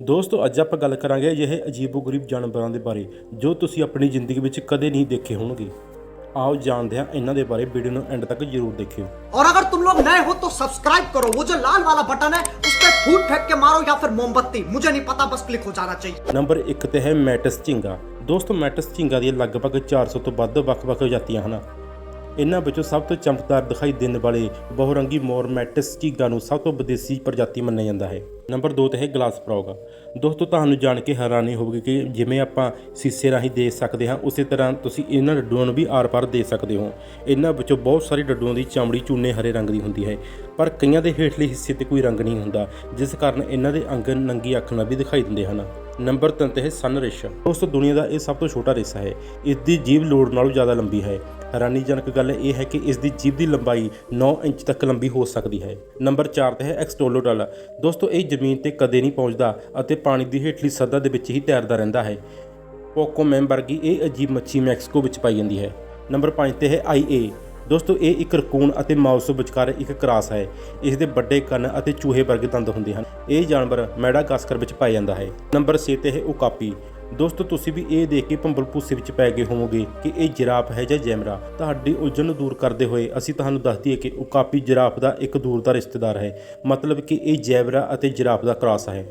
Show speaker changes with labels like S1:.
S1: ਦੋਸਤੋ ਅੱਜ ਆਪਾਂ ਗੱਲ ਕਰਾਂਗੇ ਅਜਿਹੇ ਅਜੀਬੋ-ਗਰੀਬ ਜਾਨਵਰਾਂ ਦੇ ਬਾਰੇ ਜੋ ਤੁਸੀਂ ਆਪਣੀ ਜ਼ਿੰਦਗੀ ਵਿੱਚ ਕਦੇ ਨਹੀਂ ਦੇਖੇ ਹੋਣਗੇ ਆਓ ਜਾਣਦੇ ਹਾਂ ਇਹਨਾਂ ਦੇ ਬਾਰੇ ਵੀਡੀਓ ਨੂੰ ਐਂਡ ਤੱਕ ਜ਼ਰੂਰ ਦੇਖਿਓ
S2: और अगर तुम लोग नए हो तो सब्सक्राइब करो वो जो लाल वाला बटन है उस पर फूट फेंक के मारो या फिर मोमबत्ती मुझे नहीं पता बस क्लिक हो जाना चाहिए
S1: ਨੰਬਰ 1 ਤੇ ਹੈ ਮੈਟਸ ਝਿੰਗਾ ਦੋਸਤੋ ਮੈਟਸ ਝਿੰਗਾ ਦੀਆਂ ਲਗਭਗ 400 ਤੋਂ ਵੱਧ ਵੱਖ-ਵੱਖ ਜਾਤੀਆਂ ਹਨ ਇਹਨਾਂ ਵਿੱਚੋਂ ਸਭ ਤੋਂ ਚਮਕਦਾਰ ਦਿਖਾਈ ਦੇਣ ਵਾਲੇ ਬਹੁਰੰਗੀ ਮੋਰ ਮੈਟਸ ਝਿੰਗਾ ਨੂੰ ਸਭ ਤੋਂ ਵਿਦੇਸੀ ਪ੍ਰਜਾਤੀ ਮੰਨਿਆ ਜਾਂਦਾ ਹੈ ਨੰਬਰ 2 ਤੇ ਹੈ ਗਲਾਸ ਫਰੋਗ। ਦੋਸਤੋ, ਤੁਹਾਨੂੰ ਜਾਣ ਕੇ ਹੈਰਾਨੀ ਹੋਵੇਗੀ ਕਿ ਜਿਵੇਂ ਆਪਾਂ ਸੀਸੇ ਰਾਹੀਂ ਦੇਖ ਸਕਦੇ ਹਾਂ, ਉਸੇ ਤਰ੍ਹਾਂ ਤੁਸੀਂ ਇਹਨਾਂ ਡੱਡੂਆਂ ਨੂੰ ਵੀ ਆਰ-ਪਾਰ ਦੇਖ ਸਕਦੇ ਹੋ। ਇਹਨਾਂ ਵਿੱਚੋਂ ਬਹੁਤ ਸਾਰੇ ਡੱਡੂਆਂ ਦੀ ਚਮੜੀ ਚੂਨੇ ਹਰੇ ਰੰਗ ਦੀ ਹੁੰਦੀ ਹੈ, ਪਰ ਕਈਆਂ ਦੇ ਹੇਠਲੇ ਹਿੱਸੇ ਤੇ ਕੋਈ ਰੰਗ ਨਹੀਂ ਹੁੰਦਾ, ਜਿਸ ਕਾਰਨ ਇਹਨਾਂ ਦੇ ਅੰਗ ਨੰਗੀ ਅੱਖ ਨਾਲ ਵੀ ਦਿਖਾਈ ਦਿੰਦੇ ਹਨ। ਨੰਬਰ 3 ਤੇ ਹੈ ਸਨ ਰਿਸ਼। ਦੋਸਤੋ, ਦੁਨੀਆ ਦਾ ਇਹ ਸਭ ਤੋਂ ਛੋਟਾ ਰਿਸ ਹੈ। ਇਸ ਦੀ ਜੀਭ ਲੋੜ ਨਾਲੋਂ ਜ਼ਿਆਦਾ ਲੰਬੀ ਹੈ। ਹੈਰਾਨੀਜਨਕ ਗੱਲ ਇਹ ਹੈ ਕਿ ਇਸ ਦੀ ਜੀਭ ਦੀ ਲੰਬਾਈ 9 ਇੰਚ ਤੱਕ ਲੰਬੀ ਹੋ ਸਕਦੀ ਹੈ। ਨੰਬਰ 4 ਤੇ ਹੈ ਐਕਸਟੋਲੋਡਲ। ਦੋਸਤੋ, ਇਹ ਜ਼ਮੀਨ ਤੇ ਕਦੇ ਨਹੀਂ ਪਹੁੰਚਦਾ ਅਤੇ ਪਾਣੀ ਦੀ ਹੇਠਲੀ ਸਤ੍ਹਾ ਦੇ ਵਿੱਚ ਹੀ ਤੈਰਦਾ ਰਹਿੰਦਾ ਹੈ। ਪੋਕੋਮੈਮ ਵਰਗੀ ਇਹ ਅਜੀਬ ਮੱਛੀ ਮੈਕਸੀਕੋ ਵਿੱਚ ਪਾਈ ਜਾਂਦੀ ਹੈ। ਨੰਬਰ 5 ਤੇ ਹੈ ਆਈਏ ਦੋਸਤੋ, ਇਹ ਇੱਕ ਰਕੂਨ ਅਤੇ ਮਾਊਸ ਵਿਚਕਾਰ ਇੱਕ ਕਰਾਸ ਹੈ। ਇਸ ਦੇ ਵੱਡੇ ਕੰਨ ਅਤੇ ਚੂਹੇ ਵਰਗੇ ਦੰਦ ਹੁੰਦੇ ਹਨ। ਇਹ ਜਾਨਵਰ ਮੈਡਾਗਾਸਕਰ ਵਿੱਚ ਪਾਇਆ ਜਾਂਦਾ ਹੈ। ਨੰਬਰ 6 ਤੇ ਹੈ ਉਕਾਪੀ। ਦੋਸਤੋ, ਤੁਸੀਂ ਵੀ ਇਹ ਦੇਖ ਕੇ ਭੰਬਲ ਭੂਸੇ ਵਿੱਚ ਪੈ ਗਏ ਹੋਵੋਗੇ ਕਿ ਇਹ ਜਿਰਾਫ ਹੈ ਜਾਂ ਜੈਮਰਾ? ਤੁਹਾਡੀ ਉਲਝਣ ਨੂੰ ਦੂਰ ਕਰਦੇ ਹੋਏ ਅਸੀਂ ਤੁਹਾਨੂੰ ਦੱਸ ਦਈਏ ਕਿ ਕਾਪੀ ਜਿਰਾਫ ਦਾ ਇੱਕ ਦੂਰ ਦਾ ਰਿਸ਼ਤੇਦਾਰ ਹੈ। ਮਤਲਬ ਕਿ ਇਹ ਜੈਬਰਾ ਅਤੇ ਜਿਰਾਫ ਦਾ ਕ੍ਰਾਸ ਹੈ।